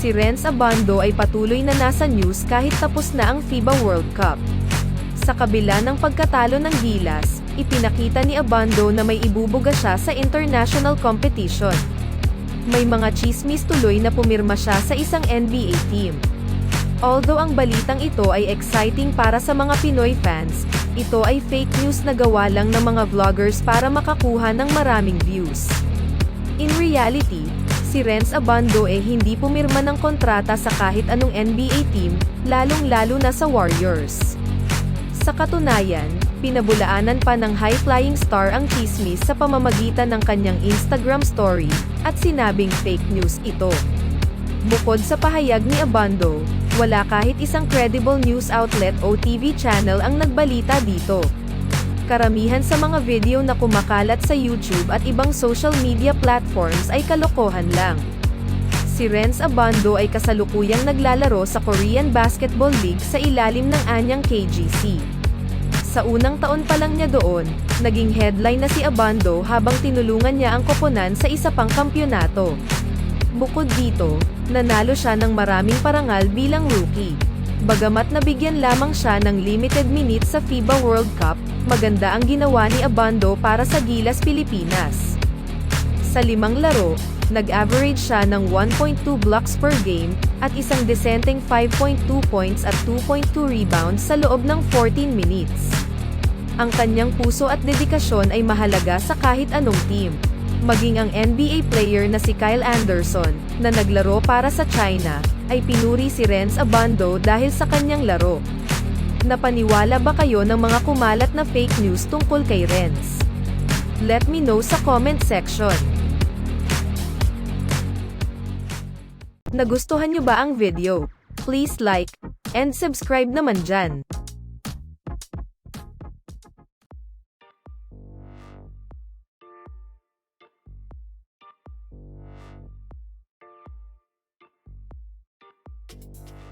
Si Renz Abando ay patuloy na nasa news kahit tapos na ang FIBA World Cup. Sa kabila ng pagkatalo ng Gilas, ipinakita ni Abando na may ibubuga siya sa international competition. May mga chismis tuloy na pumirma siya sa isang NBA team. Although ang balitang ito ay exciting para sa mga Pinoy fans, ito ay fake news na gawa lang ng mga vloggers para makakuha ng maraming views. In reality, si Renz Abando eh hindi pumirma ng kontrata sa kahit anong NBA team, lalong-lalo na sa Warriors. Sa katunayan, pinabulaanan pa ng high-flying star ang chismis sa pamamagitan ng kanyang Instagram story, at sinabing fake news ito. Bukod sa pahayag ni Abando, wala kahit isang credible news outlet o TV channel ang nagbalita dito. Karamihan sa mga video na kumakalat sa YouTube at ibang social media platforms ay kalokohan lang. Si Renz Abando ay kasalukuyang naglalaro sa Korean Basketball League sa ilalim ng anyang KGC. Sa unang taon pa lang niya doon, naging headline na si Abando habang tinulungan niya ang koponan sa isa pang kampyonato. Bukod dito, nanalo siya ng maraming parangal bilang rookie. Bagamat nabigyan lamang siya ng limited minutes sa FIBA World Cup, maganda ang ginawa ni Abando para sa Gilas Pilipinas. Sa limang laro, nag-average siya ng 1.2 blocks per game, at isang desenteng 5.2 points at 2.2 rebounds sa loob ng 14 minutes. Ang kanyang puso at dedikasyon ay mahalaga sa kahit anong team. Maging ang NBA player na si Kyle Anderson, na naglaro para sa China, ay pinuri si Renz Abando dahil sa kanyang laro. Napaniwala ba kayo ng mga kumalat na fake news tungkol kay Renz? Let me know sa comment section. Nagustuhan nyo ba ang video? Please like, and subscribe naman dyan. you